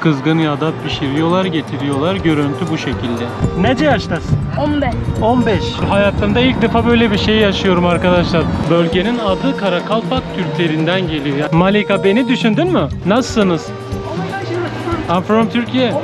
Kızgın yağda pişiriyorlar, getiriyorlar. Görüntü bu şekilde. Nece yaştasın? 15. 15. Hayatımda ilk defa böyle bir şey yaşıyorum arkadaşlar. Bölgenin adı Karakalpak Türklerinden geliyor. Malika beni düşündün mü? Nasılsınız? I'm from Türkiye. Oh.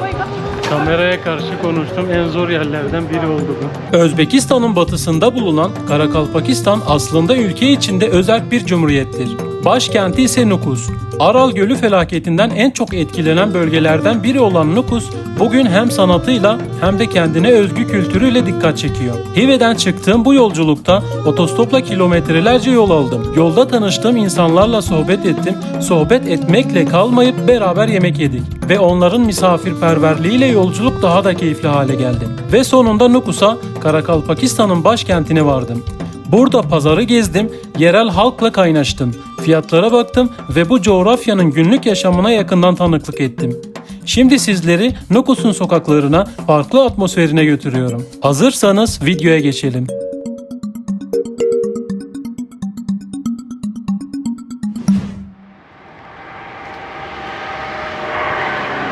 Kameraya karşı konuştum en zor yerlerden biri oldu bu. Özbekistan'ın batısında bulunan Karakalpakistan aslında ülke içinde özel bir cumhuriyettir. Başkenti ise Nukus. Aral Gölü felaketinden en çok etkilenen bölgelerden biri olan Nukus, bugün hem sanatıyla hem de kendine özgü kültürüyle dikkat çekiyor. Hive'den çıktığım bu yolculukta otostopla kilometrelerce yol aldım. Yolda tanıştığım insanlarla sohbet ettim. Sohbet etmekle kalmayıp beraber yemek yedik. Ve onların misafirperverliğiyle yolculuk daha da keyifli hale geldi. Ve sonunda Nukus'a, Karakalpakistan'ın başkentine vardım. Burada pazarı gezdim, yerel halkla kaynaştım, fiyatlara baktım ve bu coğrafyanın günlük yaşamına yakından tanıklık ettim. Şimdi sizleri Nukus'un sokaklarına, farklı atmosferine götürüyorum. Hazırsanız videoya geçelim.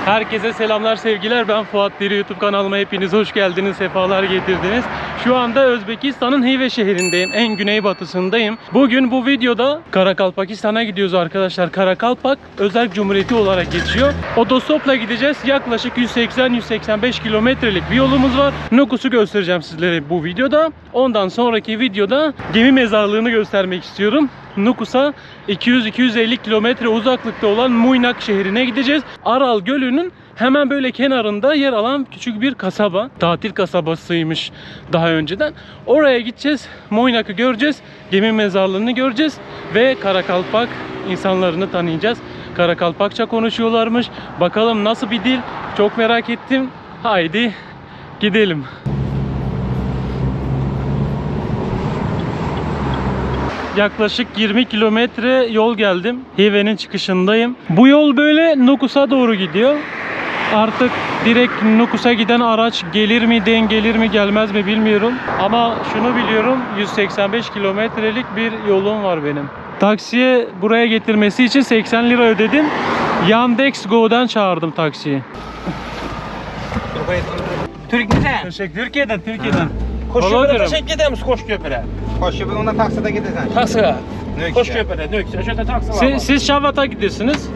Herkese selamlar sevgiler ben Fuat Deri YouTube kanalıma hepiniz hoş geldiniz sefalar getirdiniz. Şu anda Özbekistan'ın Hive şehrindeyim en güneybatısındayım. Bugün bu videoda Karakalpakistan'a gidiyoruz arkadaşlar. Karakalpak özel cumhuriyeti olarak geçiyor. Otostopla gideceğiz yaklaşık 180-185 kilometrelik bir yolumuz var. Nukus'u göstereceğim sizlere bu videoda. Ondan sonraki videoda gemi mezarlığını göstermek istiyorum. Nukus'a 200-250 kilometre uzaklıkta olan Muynak şehrine gideceğiz. Aral Gölü'nün hemen böyle kenarında yer alan küçük bir kasaba. Tatil kasabasıymış daha önceden. Oraya gideceğiz. Muynak'ı göreceğiz. Gemi mezarlığını göreceğiz. Ve Karakalpak insanlarını tanıyacağız. Karakalpakça konuşuyorlarmış. Bakalım nasıl bir dil. Çok merak ettim. Haydi gidelim. Yaklaşık 20 kilometre yol geldim. Hive'nin çıkışındayım. Bu yol böyle Nukus'a doğru gidiyor. Artık direkt Nukus'a giden araç gelir mi, denk gelir mi, gelmez mi bilmiyorum. Ama şunu biliyorum, 185 kilometrelik bir yolum var benim. Taksiye buraya getirmesi için 80 lira ödedim. Yandex Go'dan çağırdım taksiyi. Teşekkür Türkiye'den, Türkiye'den. Koşuya Volodya. taşıyıb gedəmiz Qoşköpürə. Koşup onda takside gideceksin. Taksiyə. Nökçe. Qoşköpürə, nöksə. Şöyle taksi var. Siz, siz Şavat'a gidiyorsunuz.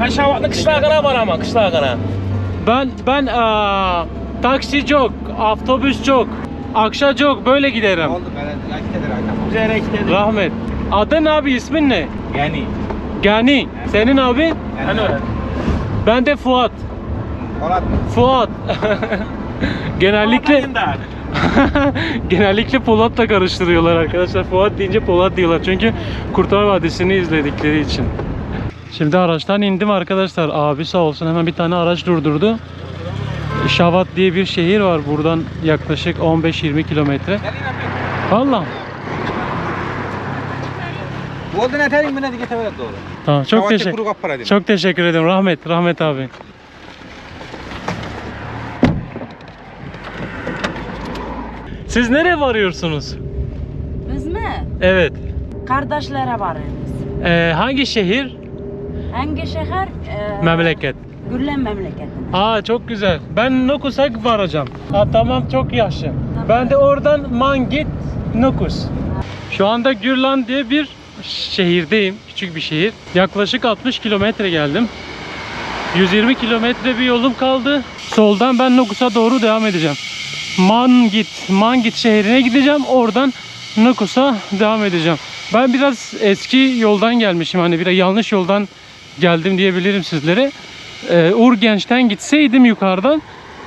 Mən Şavatlı qışlağına varam, qışlağına. Ben ben aa, taksi çok, otobüs çok, akşa çok böyle giderim. Oldu arkadaşlar. Üzərə gidelim. Rahmet. Adın abi ismin ne? Yəni. Gani. Senin abi? Öyle. Ben de Fuat. Polat mı? Fuat. genellikle genellikle Polat'la karıştırıyorlar arkadaşlar. Fuat deyince Polat diyorlar. Çünkü Kurtlar Vadisi'ni izledikleri için. Şimdi araçtan indim arkadaşlar. Abi sağ olsun hemen bir tane araç durdurdu. Şavat diye bir şehir var buradan yaklaşık 15-20 kilometre. Valla. Oldu ne terin bine git evet doğru. Tamam çok teşekkür çok teşekkür ederim. Rahmet, Rahmet abi. Siz nereye varıyorsunuz? Biz mi? Evet. Kardeşlere varırız. Ee, hangi şehir? Hangi şehir? Ee, Memleket. Gürlen memleketi. Aa çok güzel. Ben Nukus'a varacağım. Ha, tamam çok yaşlı. Ben de oradan Mangit, Nukus. Şu anda Gürlan diye bir şehirdeyim. Küçük bir şehir. Yaklaşık 60 kilometre geldim. 120 kilometre bir yolum kaldı. Soldan ben Nukus'a doğru devam edeceğim. Mangit, Mangit şehrine gideceğim. Oradan Nukus'a devam edeceğim. Ben biraz eski yoldan gelmişim. Hani biraz yanlış yoldan geldim diyebilirim sizlere. Ee, Urgenç'ten gitseydim yukarıdan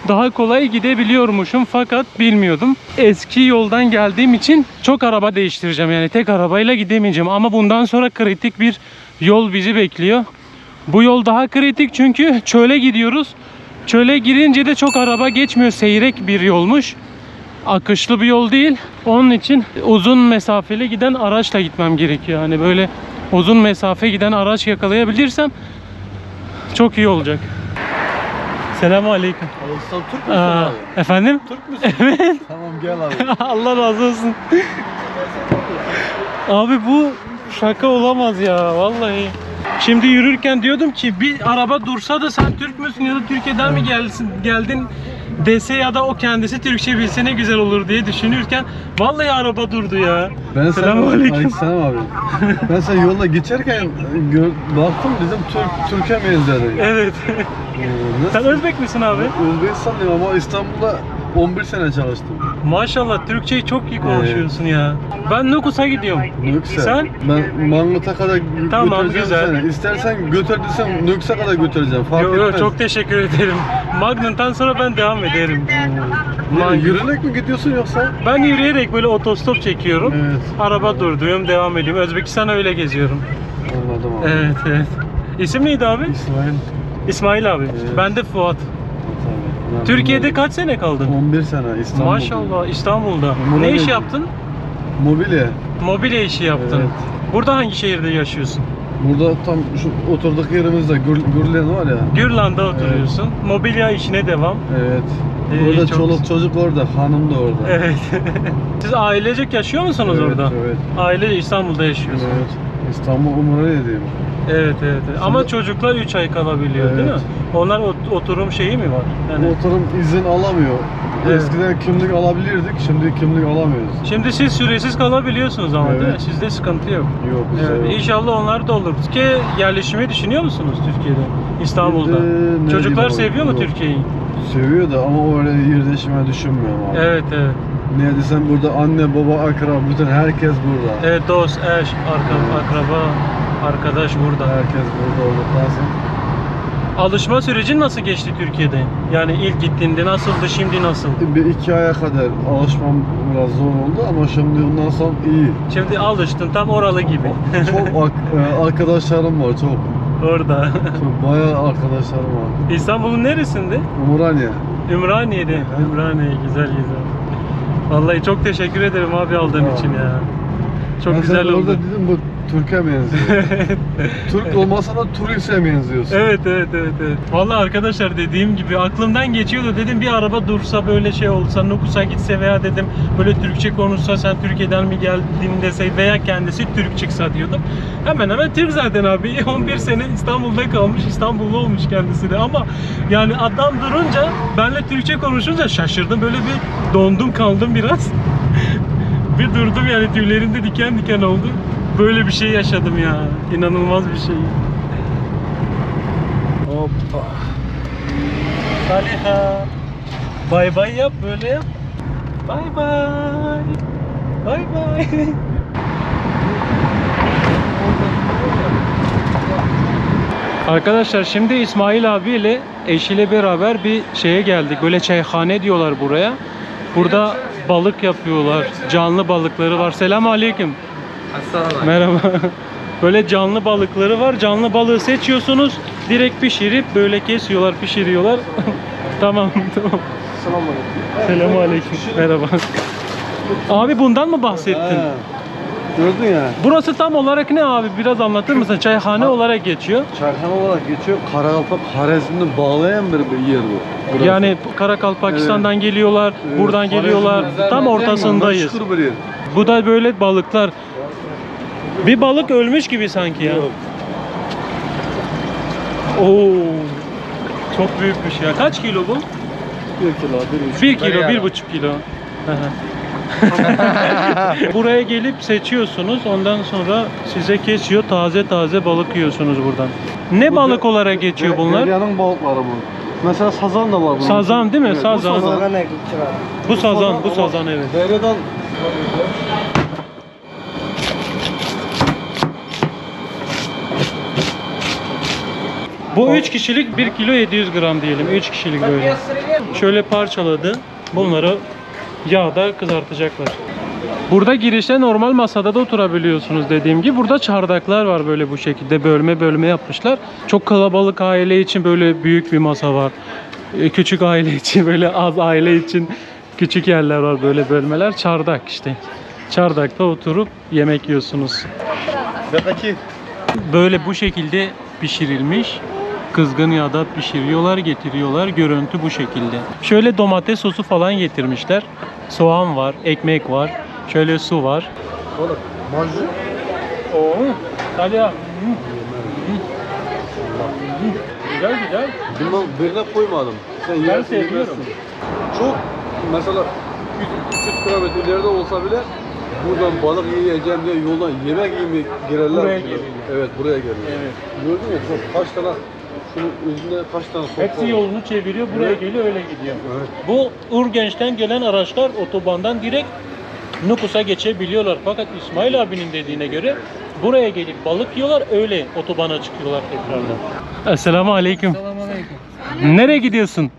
daha kolay gidebiliyormuşum fakat bilmiyordum. Eski yoldan geldiğim için çok araba değiştireceğim. Yani tek arabayla gidemeyeceğim ama bundan sonra kritik bir yol bizi bekliyor. Bu yol daha kritik çünkü çöle gidiyoruz. Çöle girince de çok araba geçmiyor. Seyrek bir yolmuş. Akışlı bir yol değil. Onun için uzun mesafeli giden araçla gitmem gerekiyor. Hani böyle uzun mesafe giden araç yakalayabilirsem çok iyi olacak. Selamun aleyküm. Sen Türk müsün Aa, abi? efendim? Türk müsün? Evet. Tamam gel abi. Allah razı olsun. Abi bu şaka olamaz ya vallahi. Şimdi yürürken diyordum ki bir araba dursa da sen Türk müsün ya da Türkiye'den mi gelsin, geldin dese ya da o kendisi Türkçe bilse ne güzel olur diye düşünürken vallahi araba durdu ya. Ben Selamünaleyküm. Aleykümselam abi. ben sen yolda geçerken gör, baktım bizim Türk Türkiye benzedi. Evet. Ee, sen? Özbek misin abi? Özbekistanlıyım ama İstanbul'da 11 sene çalıştım. Maşallah Türkçeyi çok iyi konuşuyorsun ya. Ben Nukus'a gidiyorum. Nükse. Sen? Ben Mangut'a kadar gö- Tamam, götüreceğim güzel. seni. İstersen götür desem Nükse kadar götüreceğim. Fark Yo, yo, etmez. çok teşekkür ederim. Magnum'dan sonra ben devam ederim. Ne, Magnum. yürüyerek mi gidiyorsun yoksa? Ben yürüyerek böyle otostop çekiyorum. Evet. Araba durduruyorum, devam ediyorum. Özbekistan'a öyle geziyorum. Anladım abi. Evet, evet. İsim neydi abi? İsmail. İsmail abi. Evet. Ben de Fuat. Tabii. Ben Türkiye'de kaç sene kaldın? 11 sene İstanbul'da. Maşallah İstanbul'da. Mobilya- Ne iş yaptın? Mobilya. Mobilya işi yaptın. Evet. Burada hangi şehirde yaşıyorsun? Burada tam şu oturduk yerimizde Gür, Gürlen var ya. Gürland'da oturuyorsun. Mobilya işine devam. Evet. İyi, Burada çok çoluk çocuk orada, hanım da orada. Evet. Siz ailecek yaşıyor musunuz Evet, orada? Evet. Aile İstanbul'da yaşıyorsunuz. Evet. İstanbul Umuraliye'deyim. Evet evet. evet. Ama Şimdi- çocuklar 3 ay kalabiliyor değil mi? Onlar ot- oturum şeyi mi var? Yani Oturum izin alamıyor. Evet. Eskiden kimlik alabilirdik, şimdi kimlik alamıyoruz. Şimdi siz süresiz kalabiliyorsunuz ama değil mi? Evet. Sizde sıkıntı yok. Yok Evet, yok. İnşallah onlar da olur. Türkiye yerleşimi düşünüyor musunuz Türkiye'de? İstanbul'da. Ne Çocuklar seviyor mu yok. Türkiye'yi? Seviyor da ama öyle yerleşime düşünmüyorum abi. Evet evet. Ne desem burada anne, baba, akraba, bütün herkes burada. Evet dost, eş, arka, akraba, arkadaş burada. Herkes burada olduktan sonra. Alışma süreci nasıl geçti Türkiye'de? Yani ilk gittiğinde nasıldı, şimdi nasıl? Bir iki aya kadar alışmam biraz zor oldu ama şimdi ondan sonra iyi. Şimdi alıştın tam oralı gibi. Çok ak- e, arkadaşlarım var çok. Orada. Çok bayağı arkadaşlarım var. İstanbul'un neresinde? Umuraniye. Ümraniye'de. Ümraniye güzel güzel. Vallahi çok teşekkür ederim abi aldığın için ya. Çok Ben güzel oldu. Orada dedim bu Türk'e benziyor. Türk olmasa da turiste benziyorsun. Evet evet evet evet. Vallahi arkadaşlar dediğim gibi aklımdan geçiyordu dedim bir araba dursa böyle şey olsa Nukus'a gitse veya dedim böyle Türkçe konuşsa sen Türkiye'den mi geldin dese veya kendisi Türk çıksa diyordum. Hemen hemen Türk zaten abi 11 sene İstanbul'da kalmış İstanbullu olmuş kendisi de ama yani adam durunca benle Türkçe konuşunca şaşırdım böyle bir dondum kaldım biraz. bir durdum yani tüylerim de diken diken oldu. Böyle bir şey yaşadım ya. İnanılmaz bir şey. Hoppa. Saliha. Bay bay yap böyle yap. Bay bay. Bay bay. Arkadaşlar şimdi İsmail abiyle eşiyle beraber bir şeye geldik. Böyle çayhane diyorlar buraya. Burada balık yapıyorlar. Canlı balıkları var. Selamun aleyküm. Merhaba. Böyle canlı balıkları var. Canlı balığı seçiyorsunuz. Direkt pişirip böyle kesiyorlar, pişiriyorlar. tamam, tamam. Selamun aleyküm. Merhaba. Abi bundan mı bahsettin? Gördün ya. Burası tam olarak ne abi? Biraz anlatır mısın? Çayhane olarak geçiyor. Çarhan olarak geçiyor. Karakalpak Harezm'ini bağlayan bir bir yer bu. Burası. Yani Karakalpakistan'dan geliyorlar, Evet, buradan geliyorlar. Tam ortasındayız. Bir yer. Bu da böyle balıklar. Bir balık ölmüş gibi sanki ya. Yok. Oo. Çok büyükmüş ya. Kaç kilo bu? Bir kilo, bir buçuk. 1 kilo, bir buçuk kilo. Hı hı. Buraya gelip seçiyorsunuz. Ondan sonra size kesiyor. Taze taze balık yiyorsunuz buradan. Ne Bu balık de- olarak geçiyor bunlar? Derya'nın balıkları bu. Mesela sazan da var bunun. Sazan değil mi? Evet, bu Sazan. Bu sazan, bu sazan evet. Derya'dan Bu 3 kişilik 1 kilo 700 gram diyelim. 3 kişilik böyle. Şöyle parçaladı. Bunları yağda kızartacaklar. Burada girişte normal masada da oturabiliyorsunuz dediğim gibi. Burada çardaklar var böyle bu şekilde bölme bölme yapmışlar. Çok kalabalık aile için böyle büyük bir masa var. Ee, Küçük aile için böyle az aile için küçük yerler var böyle bölmeler. Çardak işte. Çardakta oturup yemek yiyorsunuz. Böyle bu şekilde pişirilmiş. Kızgın yağda pişiriyorlar, getiriyorlar. Görüntü bu şekilde. Şöyle domates sosu falan getirmişler. Soğan var, ekmek var. Şöyle su var. Oğlum, manjı. Oo. Hı. Güzel güzel. Bilmem birine koymadım. Sen Ben seviyorum. Çok mesela 300 kilometre ileride olsa bile buradan balık yiyeceğim diye yoldan yemek yemeye girerler. Buraya geliyor. Evet buraya geliyor. Evet. Gördün mü? Çok kaç tane şunun üzerinde kaç tane sokak Hepsi var. yolunu çeviriyor, buraya Evet. geliyor, öyle gidiyor. Evet. Bu Urgenç'ten gelen araçlar otobandan direkt Nukus'a geçebiliyorlar. Fakat İsmail abinin dediğine göre buraya gelip balık yiyorlar, öyle otobana çıkıyorlar tekrardan. Esselamu Aleyküm. Selamünaleyküm. Nereye gidiyorsun?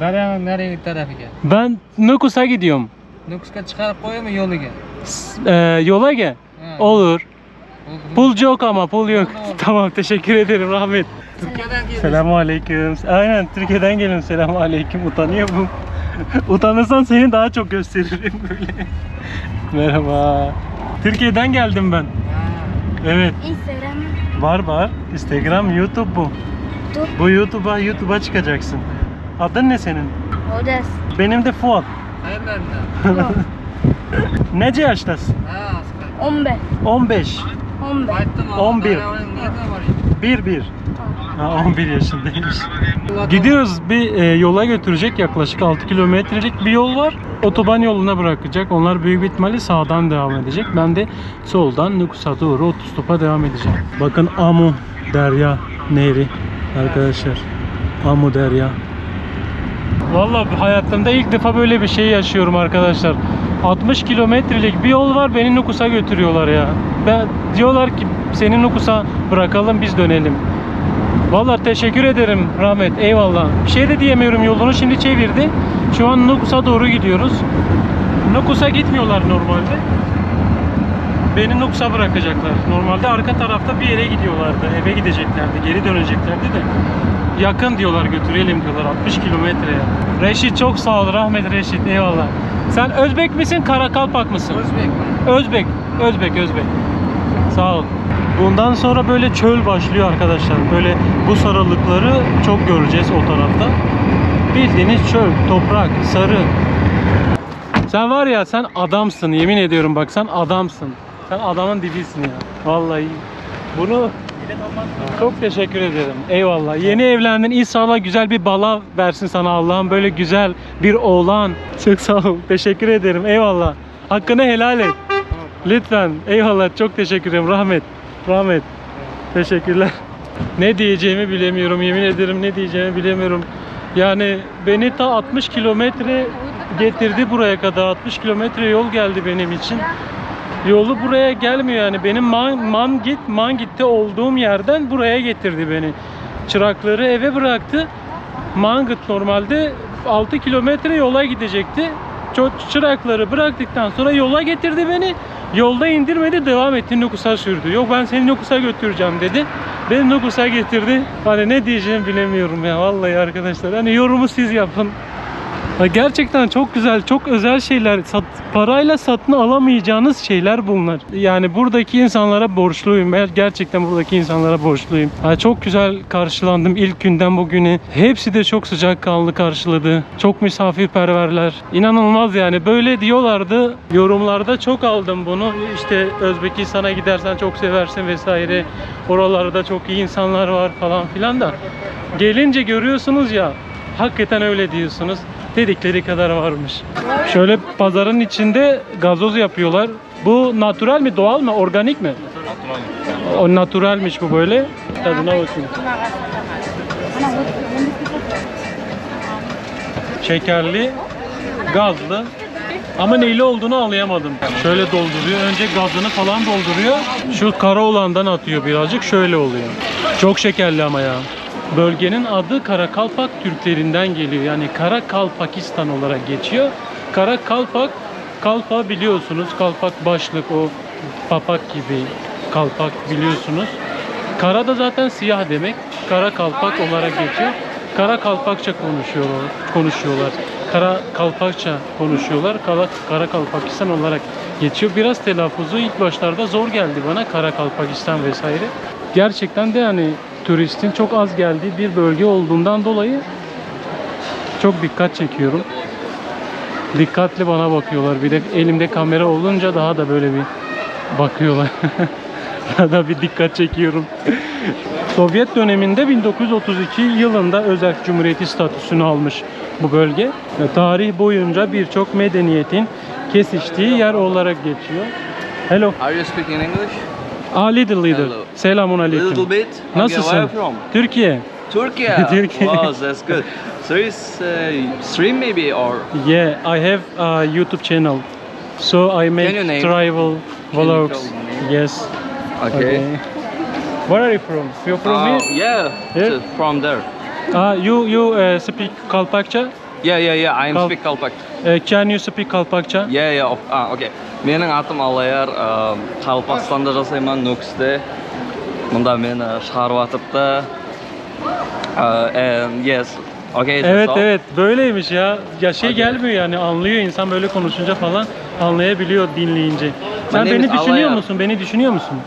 Daryanın nereye tarafıga? Ben Nukus'a gidiyorum. Nukusga chiqarib qo'yaymi yo'liga? S- e, yola gel. Ha. Olur. Pul yok ama pul yok. Tamam teşekkür ederim rahmet. Turkiyadan keldik. Selamun aleyküm. Aynen Türkiye'den gelin. Selamun aleyküm. Utanıyor bu. Utanırsan seni daha çok gösteririm böyle. Merhaba. Türkiye'den geldim ben. Evet. Instagram, Var var. Instagram, YouTube bu. YouTube, Bu YouTube'a YouTube'a çıkacaksın. Adın ne senin? Odes, Benim de Fuat. Qayerlardan? Nece yaştasın? Ha, asqar. 15, 15. 15. Qaytdim. 11. Daryoning qayerdan boring? 1 1. Ha 11 yaşındaymış. Gidiyoruz bir e, yola götürecek yaklaşık 6 kilometrelik bir yol var. Otoban yoluna bırakacak. Onlar büyük bir ihtimalle sağdan devam edecek. Ben de soldan Nukus'a doğru otostopa devam edeceğim. Bakın Amu Derya Nehri arkadaşlar. Amu Derya. Vallahi hayatımda ilk defa böyle bir şey yaşıyorum arkadaşlar. 60 kilometrelik bir yol var beni Nukus'a götürüyorlar ya. Ben diyorlar ki seni Nukus'a bırakalım biz dönelim. Vallahi teşekkür ederim Rahmet. Eyvallah. Bir şey de diyemiyorum yolunu şimdi çevirdi. Şu an Nukus'a doğru gidiyoruz. Nukus'a gitmiyorlar normalde. Beni Nukus'a bırakacaklar. Normalde arka tarafta bir yere gidiyorlardı. Eve gideceklerdi. Geri döneceklerdi de. Yakın diyorlar götürelim diyorlar 60 kilometreye. Reşit çok sağ ol Rahmet Reşit eyvallah. Sen Özbek misin Karakalpak mısın? O'zbek. Özbek, Özbek, Özbek. Sağ ol. Bundan sonra böyle çöl başlıyor arkadaşlar. Böyle bu sarılıkları çok göreceğiz o tarafta. Bildiğiniz çöl, toprak, sarı. Sen var ya sen adamsın yemin ediyorum bak sen adamsın. Sen adamın dibisin ya. Vallahi. Bunu çok teşekkür ederim. Eyvallah. Yeni evlendin. İnşallah güzel bir bala versin sana Allah'ım. Böyle güzel bir oğlan. Çok sağ ol. Teşekkür ederim. Eyvallah. Hakkını helal et. Lütfen. Eyvallah. Çok teşekkür ederim. Rahmet. Rahmet. Teşekkürler. Ne diyeceğimi bilemiyorum. Yemin ederim ne diyeceğimi bilemiyorum. Yani beni ta 60 kilometre getirdi buraya kadar. 60 kilometre yol geldi benim için. Yolu buraya gelmiyor yani. Benim man, man git man gitti olduğum yerden buraya getirdi beni. Çırakları eve bıraktı. Mangıt normalde 6 kilometre yola gidecekti. Çok çırakları bıraktıktan sonra yola getirdi beni. Yolda indirmedi devam etti Nukus'a sürdü. Yok ben seni Nukus'a götüreceğim dedi. Beni Nukus'a getirdi. Hani ne diyeceğimi bilemiyorum ya vallahi arkadaşlar. Hani yorumu siz yapın. Ya Gerçekten çok güzel, çok özel şeyler. Sat, parayla satın alamayacağınız şeyler bunlar. Yani buradaki insanlara borçluyum. Gerçekten buradaki insanlara borçluyum. Ya çok güzel karşılandım ilk günden bugüne. Hepsi de çok sıcakkanlı karşıladı. Çok misafirperverler. İnanılmaz yani. Böyle diyorlardı. Yorumlarda çok aldım bunu. İşte Özbekistan'a gidersen çok seversin vesaire. Oralarda çok iyi insanlar var falan filan da. Gelince görüyorsunuz ya Hakikaten öyle diyorsunuz. Dedikleri kadar varmış. Şöyle pazarın içinde gazoz yapıyorlar. Bu natural mi, doğal mı, organik mi? O naturalmiş bu böyle. Tadına bakın. Şekerli, gazlı. Ama neyli olduğunu anlayamadım. Şöyle dolduruyor. Önce gazını falan dolduruyor. Şu kara olandan atıyor birazcık. Şöyle oluyor. Çok şekerli ama ya. Bölgenin adı Karakalpak Türklerinden geliyor. Yani Karakalpakistan olarak geçiyor. Karakalpak, kalpa biliyorsunuz. Kalpak başlık o papak gibi kalpak biliyorsunuz. Kara da zaten siyah demek. Kara kalpak olarak geçiyor. Kara kalpakça konuşuyorlar. konuşuyorlar. Kara kalpakça konuşuyorlar. Kara, kara kalpakistan olarak geçiyor. Biraz telaffuzu ilk başlarda zor geldi bana. Kara kalpakistan vesaire. Gerçekten de yani turistin çok az geldiği bir bölge olduğundan dolayı çok dikkat çekiyorum. Dikkatli bana bakıyorlar. Bir de elimde kamera olunca daha da böyle bir bakıyorlar. da bir dikkat çekiyorum. Sovyet döneminde 1932 yılında özel cumhuriyeti statüsünü almış bu bölge. Ve tarih boyunca birçok medeniyetin kesiştiği yer olarak geçiyor. Hello. Are you speaking English? A little little. Hello. Selamun aleyküm. Little bit. Okay, Nasılsın? where are you from? Türkiye. Turkey. Turkey. Wow, that's good. So it's uh, stream maybe or Yeah, I have a YouTube channel. So I make you name- travel vlogs. Yes. okay. Where are you from? You're from Uh, here? yeah, Yeah? so from there. Ah, you you uh, speak Kalpakça? Yeah, yeah, yeah. I am Kal- speak Kalpak. Uh, can you speak Kalpakça? Yeah, yeah. Of, ah, okay. Менің атым Алаяр. Um, Қалпақстанда жасаймын, Нүкісте. Мұнда мені шығарып атыпты. Uh, and yes. Okay, that's Evet all. evet böyleymiş ya. Ya şey gelmiyor yani anlıyor insan böyle konuşunca falan anlayabiliyor dinleyince. Sen name beni is düşünüyor Alaya. musun? Beni düşünüyor musun?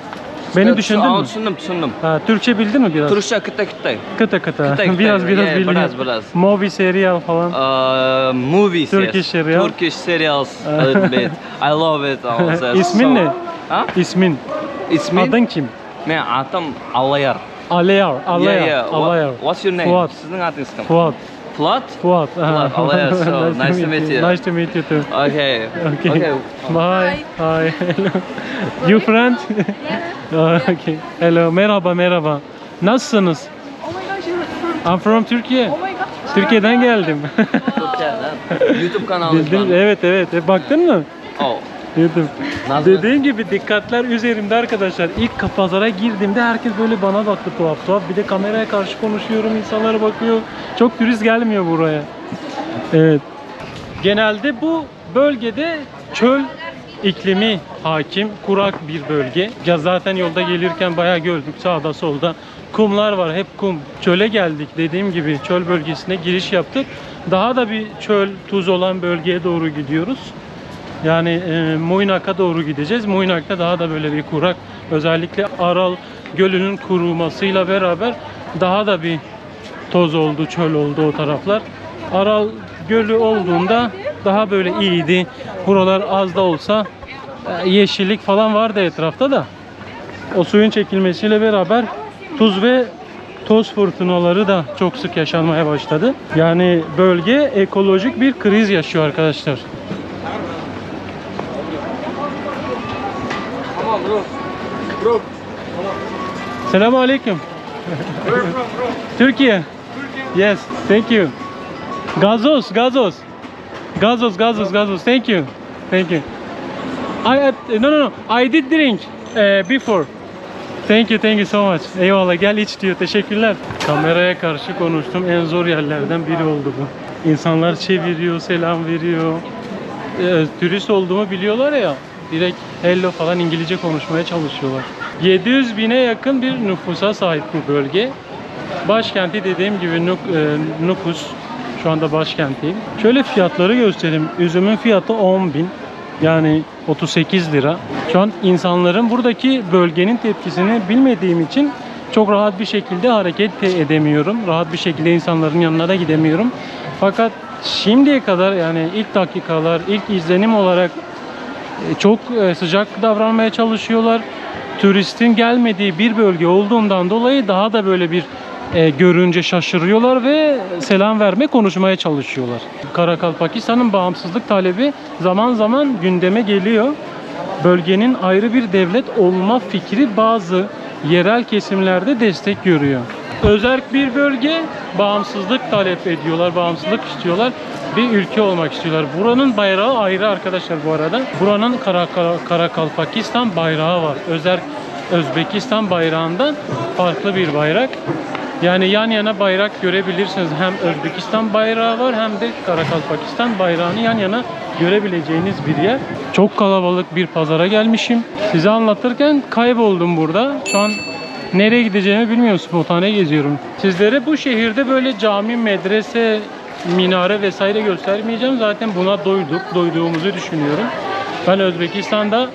Beni evet, düşündün mü? Düşündüm, düşündüm. Ha, Türkçe bildin mi biraz? Türkçe kıta kıta. Kıta kıta. biraz biraz yeah, bildim. Biraz biraz. Movie serial falan. Uh, movies. Turkish yes. serial. Turkish serials. evet, evet. I love it. İsmin so, ne? Ha? İsmin. İsmin? Adın kim? Ne? Adım Alayar. Alayar. Alayar. Yeah, yeah. Alayar. What, what's your name? Fuat. Sizin adınız kim? Fuat. Fuat? Fuat. Fuat, Aleyar. So, nice to meet you. Nice to meet you too. Okay. Okay. Okay. Bye. Hi. Hello. You friend? Oh, okay. Hello. Merhaba merhaba. Nasılsınız? Oh my gosh, you from I'm from Türkiye. Oh my gosh. Türkiye'den geldim. YouTube kanalı. Bildin? Evet evet. E, baktın mı? Nazlı. Dediğim gibi dikkatler üzerimde arkadaşlar. İlk pazara girdiğimde herkes böyle bana baktı tuhaf tuhaf. Bir de kameraya karşı konuşuyorum, insanlar bakıyor. Çok turist gelmiyor buraya. Evet. Genelde bu bölgede çöl iklimi hakim, kurak bir bölge. Ya zaten yolda gelirken bayağı gördük sağda solda. Kumlar var, hep kum. Çöle geldik dediğim gibi çöl bölgesine giriş yaptık. Daha da bir çöl, tuz olan bölgeye doğru gidiyoruz. Yani e, Muynak'a doğru gideceğiz. Muynak'ta daha da böyle bir kurak. Özellikle Aral Gölü'nün kurumasıyla beraber daha da bir toz oldu, çöl oldu o taraflar. Aral Gölü olduğunda daha böyle iyiydi. Buralar az da olsa e, yeşillik falan vardı etrafta da. O suyun çekilmesiyle beraber tuz ve toz fırtınaları da çok sık yaşanmaya başladı. Yani bölge ekolojik bir kriz yaşıyor arkadaşlar. Bro. Bro. Selamun aleyküm. Türkiye. Yes, thank you. Gazoz, gazoz. Gazoz, gazoz, gazoz. Thank you. Thank you. I uh, no no no. I did drink uh, before. Thank you, thank you so much. Eyvallah gel iç diyor. Teşekkürler. Kameraya karşı konuştum. En zor yerlerden biri oldu bu. İnsanlar çeviriyor, selam veriyor. Ee, turist olduğumu biliyorlar ya. Direkt hello falan İngilizce konuşmaya çalışıyorlar. 700 bine yakın bir nüfusa sahip bu bölge. Başkenti dediğim gibi e, Nukus. Şu anda başkentiyim. Şöyle fiyatları göstereyim. Üzümün fiyatı 10 bin. Yani 38 lira. Şu an insanların buradaki bölgenin tepkisini bilmediğim için çok rahat bir şekilde hareket de edemiyorum. Rahat bir şekilde insanların yanına da gidemiyorum. Fakat şimdiye kadar yani ilk dakikalar, ilk izlenim olarak çok e, sıcak davranmaya çalışıyorlar. Turistin gelmediği bir bölge olduğundan dolayı daha da böyle bir e, görünce şaşırıyorlar ve selam verme konuşmaya çalışıyorlar. Karakal Pakistan'ın bağımsızlık talebi zaman zaman gündeme geliyor. Bölgenin ayrı bir devlet olma fikri bazı yerel kesimlerde destek görüyor. Özerk bir bölge bağımsızlık talep ediyorlar, bağımsızlık istiyorlar. Bir ülke olmak istiyorlar. Buranın bayrağı ayrı arkadaşlar bu arada. Buranın Karakal, Karakal Pakistan bayrağı var. Özerk Özbekistan bayrağından farklı bir bayrak. Yani yan yana bayrak görebilirsiniz. Hem Özbekistan bayrağı var hem de Karakal Pakistan bayrağını yan yana görebileceğiniz bir yer. Çok kalabalık bir pazara gelmişim. Size anlatırken kayboldum burada. Şu an nereye gideceğimi bilmiyorum. Spontane geziyorum. Sizlere bu şehirde böyle cami, medrese, minare vesaire göstermeyeceğim. Zaten buna doyduk. Doyduğumuzu düşünüyorum. Ben Özbekistan'da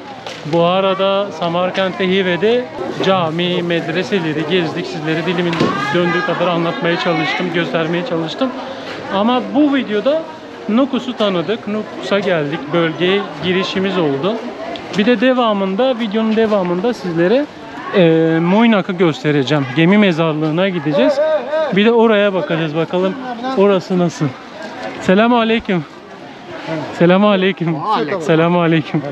Buhara'da, Samarkand'da, Hive'de cami, medreseleri gezdik. Sizlere dilimin döndüğü kadar anlatmaya çalıştım, göstermeye çalıştım. Ama bu videoda Nukus'u tanıdık. Nukus'a geldik. Bölgeye girişimiz oldu. Bir de devamında, videonun devamında sizlere e, Moynak'ı göstereceğim. Gemi mezarlığına gideceğiz. Bir de oraya bakacağız bakalım orası nasıl. Selamun aleyküm. Selamun aleyküm. Selamun aleyküm.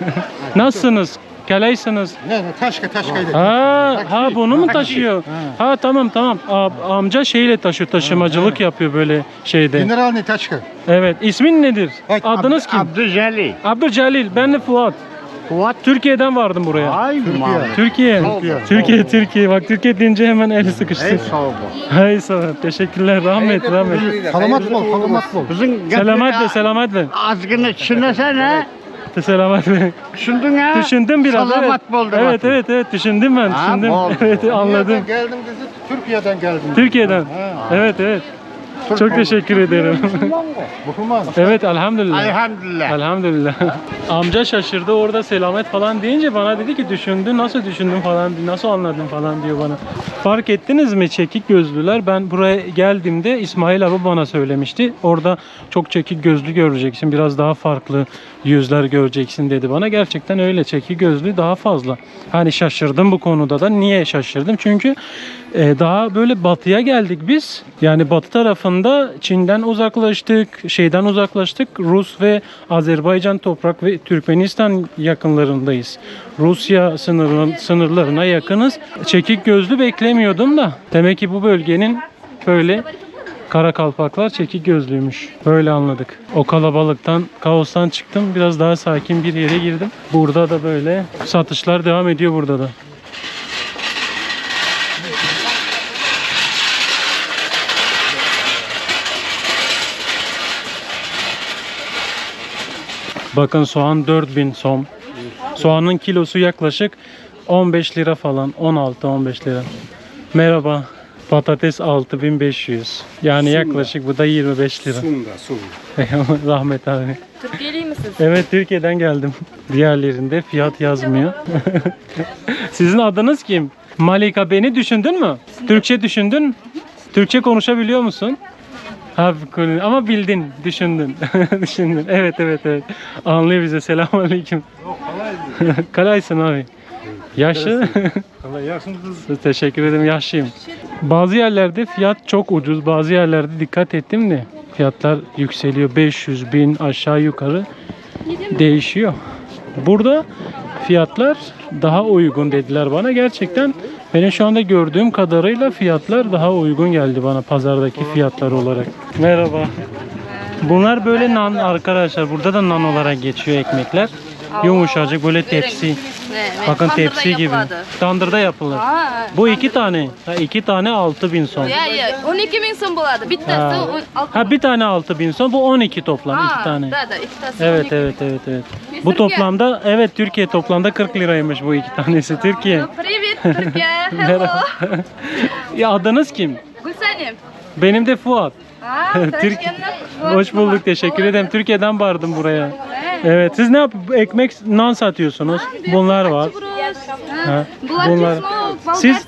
Nasılsınız? Kelaysınız. Ne, ne, taşka taşkaydı. Ha, ha bunu mu taşıyor? Ha tamam tamam. A- amca şeyle taşıyor, taşımacılık yapıyor böyle şeyde. Generalni taşka. Evet. İsmin nedir? Adınız kim? Abdülcelil. Abdülcelil. Ben de Fuat. Fuat. Türkiye'den vardım buraya. Ay Türkiye. Türkiye. Türkiye. Türkiye, Türkiye. Bak Türkiye deyince hemen el sıkıştı. sağ ol. Hay sağ ol. Teşekkürler. Rahmet, rahmet. Salamat bol, salamat bol. Bizim Selamet ve selamet ve. azgını düşünesene. Selamet ve. Düşündün ha? Düşündüm biraz. Salamat evet. boldu Evet, bakın. evet, evet. Düşündüm ben. Ha, Düşündüm. bol. Evet, anladım. Geldim kızı? Türkiye'den geldim. Türkiye'den. Evet, evet. Çok teşekkür ederim. Müslüman. evet, elhamdülillah. Elhamdülillah. Elhamdülillah. Amca şaşırdı orada selamet falan deyince bana dedi ki düşündün nasıl düşündün falan nasıl anladın falan diyor bana. Fark ettiniz mi çekik gözlüler ben buraya geldiğimde İsmail abi bana söylemişti. Orada çok çekik gözlü göreceksin biraz daha farklı yüzler göreceksin dedi bana. Gerçekten öyle çekik gözlü daha fazla. Hani şaşırdım bu konuda da. Niye şaşırdım? Çünkü e, daha böyle batıya geldik biz. Yani batı tarafında Çin'den uzaklaştık, şeyden uzaklaştık. Rus ve Azerbaycan toprak ve Türkmenistan yakınlarındayız. Rusya sınırı, sınırlarına yakınız. Çekik gözlü beklemiyordum da. Demek ki bu bölgenin böyle kara kalpaklar çekik gözlüymüş. Böyle anladık. O kalabalıktan, kaostan çıktım. Biraz daha sakin bir yere girdim. Burada da böyle satışlar devam ediyor burada da. Bakın soğan 4000 som. Soğanın kilosu yaklaşık 15 lira falan. 16-15 lira. Merhaba. Patates 6500. Yani yaklaşık bu da 25 lira. Sunda, sunda. Eyvallah, Rahmet abi. Türkiye'li misiniz? Evet Türkiye'den geldim. Diğerlerinde fiyat yazmıyor. Sizin adınız kim? Malika beni düşündün mü? Türkçe düşündün? Türkçe konuşabiliyor musun? Konu- ama bildin, düşündün. düşündün. Evet, evet, evet. Anlıyor bize. Selamünaleyküm. Kalaysın abi. Yaşlı. Teşekkür ederim. Yaşlıyım. Bazı yerlerde fiyat çok ucuz. Bazı yerlerde dikkat ettim de fiyatlar yükseliyor. 500 bin aşağı yukarı değişiyor. Burada fiyatlar daha uygun dediler bana. Gerçekten benim şu anda gördüğüm kadarıyla fiyatlar daha uygun geldi bana pazardaki fiyatlar olarak. Merhaba. Bunlar böyle nan arkadaşlar. Burada da nan olarak geçiyor ekmekler. Yumuşacık böyle tepsi. Bakın tepsi gibi. Tandırda yapılır. Bu iki tane. Ha, iki tane 6000 son. Ya ya 12 bin son болады. Bittasi Ha. on- altı Ha bir tane 6000 son. Bu 12 toplam Ha, iki tane. Da da ikkitasi Evet 12 bin. evet evet evet. Bu Türkiye. toplamda evet Türkiye toplamda 40 liraymış bu iki tanesi Türkiye. Привет, Türkiye. Hello. Merhaba. ya adınız kim? Gülsenim. Benim de Fuat. Türk. Türkiye'den- Hoş bulduk. Teşekkür ederim. Türkiye'den vardım buraya. Evet. Siz ne yap? Ekmek nan satıyorsunuz. Bunlar var. Ha, Bunlar Siz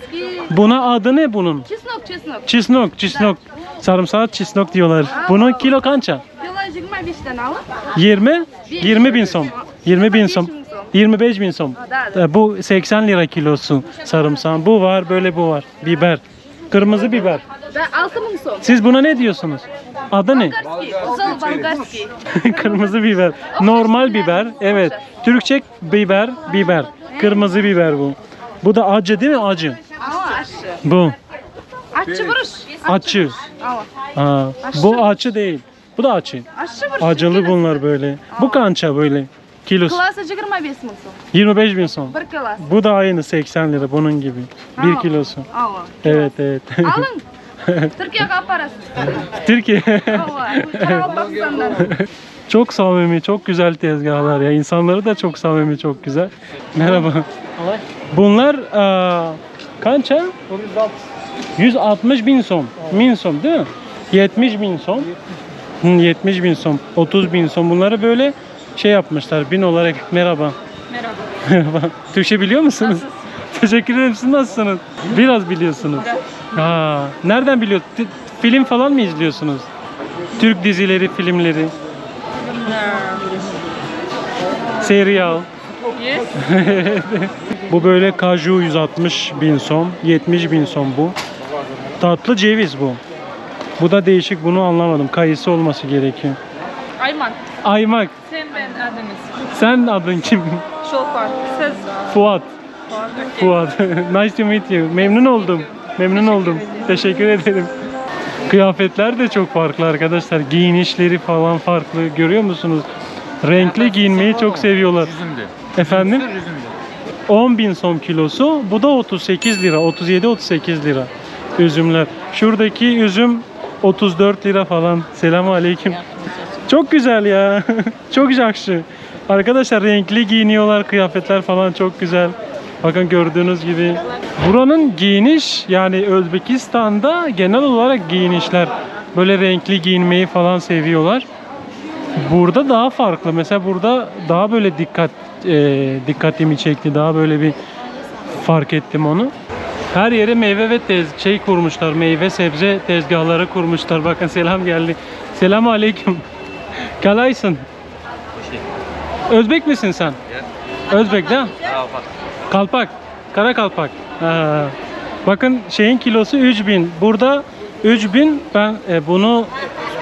buna adı ne bunun? Çesnok, çesnok. Çisnok, çisnok. Sarımsak çisnok diyorlar. Bunun kilo kança? Kilo 25 tane alın. 20? 20 bin som. 20 bin som. 25 bin som. E, Bu 80 lira kilosu sarımsak. Bu var, böyle bu var. Biber. Kırmızı biber. Ben 6 bin son. Siz buna ne diyorsunuz? Adı ne? Kırmızı biber. Normal biber. Evet. Türkçe biber, biber. Kırmızı biber bu. Bu da acı değil mi? Acı. Aşı. Bu. Aşı vuruş. Acı. Ha. Bu acı değil. Bu da acı. aşı vuruş. Acılı bunlar böyle. Bu kança böyle. Kilosu. Klası 25 bin son. 25 bin son. Bir klası. Bu da aynı 80 lira bunun gibi. Bir Aa. kilosu. Evet evet. Alın. Türkiye. Ama. Çağal Pakistan'dan. çok samimi, çok güzel tezgahlar ya. İnsanları da çok samimi, çok güzel. Merhaba. Bunlar aa, kança? 160 bin som. Min som değil mi? 70 bin som. Hı, 70 bin som. 30 bin som. Bunları böyle şey yapmışlar. Bin olarak merhaba. Merhaba. Türkçe biliyor musunuz? Teşekkür ederim. Siz nasılsınız? Biraz biliyorsunuz. Ha, nereden biliyor? T- Film falan mı izliyorsunuz? Türk dizileri, filmleri. Serial. Yes. Bu böyle kaju 160 bin son, 70 bin son bu. Tatlı ceviz bu. Bu da değişik bunu anlamadım. Kayısı olması gerekiyor. Ayman. Aymak. Sen ben adınız. Sen adın kim? Şoför. Siz. Fuat. Fuat. nice to meet you. Memnun oldum. Memnun oldum. Teşekkür ederim. Kıyafetler de çok farklı arkadaşlar. Giyinişleri falan farklı. Görüyor musunuz? Renkli giyinmeyi çok seviyorlar. Efendim? 10 bin som kilosu. Bu da 38 lira. 37-38 lira. Üzümler. Şuradaki üzüm 34 lira falan. Selamun aleyküm. Çok güzel ya. çok jakşı. Arkadaşlar renkli giyiniyorlar. Kıyafetler falan çok güzel. Bakın gördüğünüz gibi. Buranın giyiniş yani Özbekistan'da genel olarak giyinişler böyle renkli giyinmeyi falan seviyorlar. Burada daha farklı. Mesela burada daha böyle dikkat e, dikkatimi çekti. Daha böyle bir fark ettim onu. Her yere meyve ve tez şey kurmuşlar. Meyve sebze tezgahları kurmuşlar. Bakın selam geldi. Selam aleyküm. Kalaysın. Özbek misin sen? Özbek değil mi? Kalpak. Kara kalpak. Ha. Bakın şeyin kilosu 3000. Burada 3000 ben e, bunu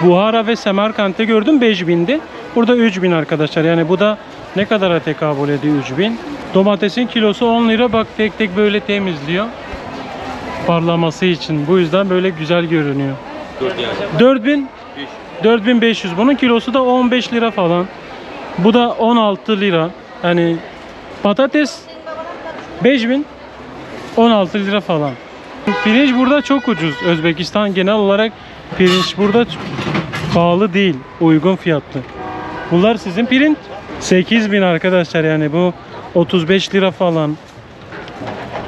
Buhara ve Semerkant'te gördüm 5000'di. Burada 3000 arkadaşlar. Yani bu da ne kadara tekabül ediyor 3000? Domatesin kilosu 10 lira. Bak tek tek böyle temizliyor. Parlaması için. Bu yüzden böyle güzel görünüyor. 4000 4500. Bunun kilosu da 15 lira falan. Bu da 16 lira. Yani patates 5000 16 lira falan. Pirinç burada çok ucuz. Özbekistan genel olarak pirinç burada pahalı değil. Uygun fiyatlı. Bunlar sizin pirinç. 8000 arkadaşlar yani bu 35 lira falan.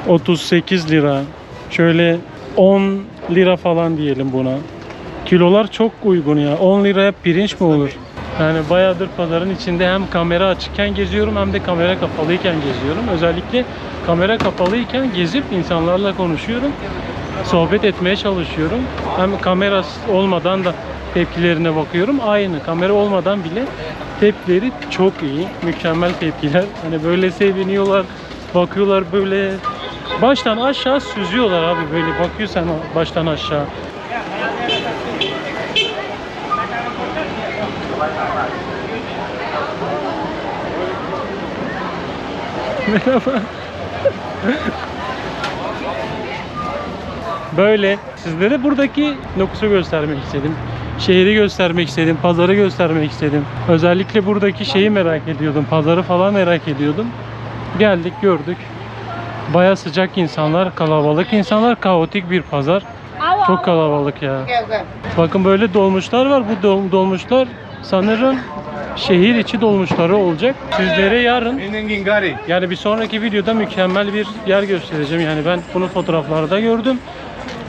38 lira. Şöyle 10 lira falan diyelim buna. Kilolar çok uygun ya. 10 liraya pirinç mi olur? Yani bayağıdır pazarın içinde hem kamera açıkken geziyorum hem de kamera kapalıyken geziyorum. Özellikle kamera kapalıyken gezip insanlarla konuşuyorum. Sohbet etmeye çalışıyorum. Hem kamera olmadan da tepkilerine bakıyorum. Aynı kamera olmadan bile tepkileri çok iyi. Mükemmel tepkiler. Hani böyle seviniyorlar, bakıyorlar böyle baştan aşağı süzüyorlar abi böyle bakıyorsan baştan aşağı. Merhaba. Böyle sizlere buradaki nüfusu göstermek istedim. Şehri göstermek istedim, pazarı göstermek istedim. Özellikle buradaki şeyi merak ediyordum, pazarı falan merak ediyordum. Geldik, gördük. Baya sıcak insanlar, kalabalık insanlar, kaotik bir pazar. Çok kalabalık ya. Bakın böyle dolmuşlar var. Bu dol- dolmuşlar sanırım şehir içi dolmuşları olacak. Sizlere yarın yani bir sonraki videoda mükemmel bir yer göstereceğim. Yani ben bunu fotoğraflarda gördüm.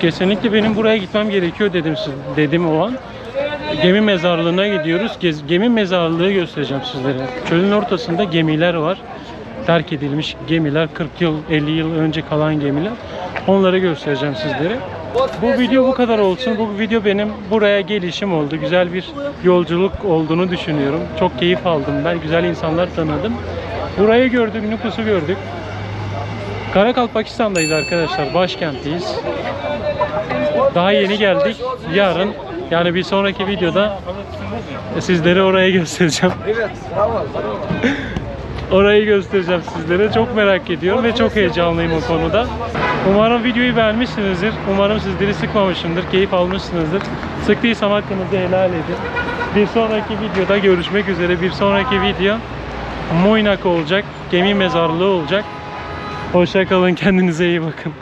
Kesinlikle benim buraya gitmem gerekiyor dedim siz dedim o an. Gemi mezarlığına gidiyoruz. Gez- gemi mezarlığı göstereceğim sizlere. Çölün ortasında gemiler var. Terk edilmiş gemiler 40 yıl 50 yıl önce kalan gemiler. Onları göstereceğim sizlere. Bu video bu kadar olsun. Bu video benim buraya gelişim oldu. Güzel bir yolculuk olduğunu düşünüyorum. Çok keyif aldım ben. Güzel insanlar tanıdım. Burayı gördük, nüfusu gördük. Karakalpakistan'dayız arkadaşlar. Başkentteyiz. Daha yeni geldik. Yarın yani bir sonraki videoda sizlere orayı göstereceğim. Orayı göstereceğim sizlere. Çok merak ediyorum ve çok heyecanlıyım o konuda. Umarım videoyu beğenmişsinizdir. Umarım sizleri sıkmamışımdır. Keyif almışsınızdır. Sıktıysam hakkınızı helal edin. Bir sonraki videoda görüşmek üzere. Bir sonraki video Moynak olacak. Gemi mezarlığı olacak. Hoşça kalın. Kendinize iyi bakın.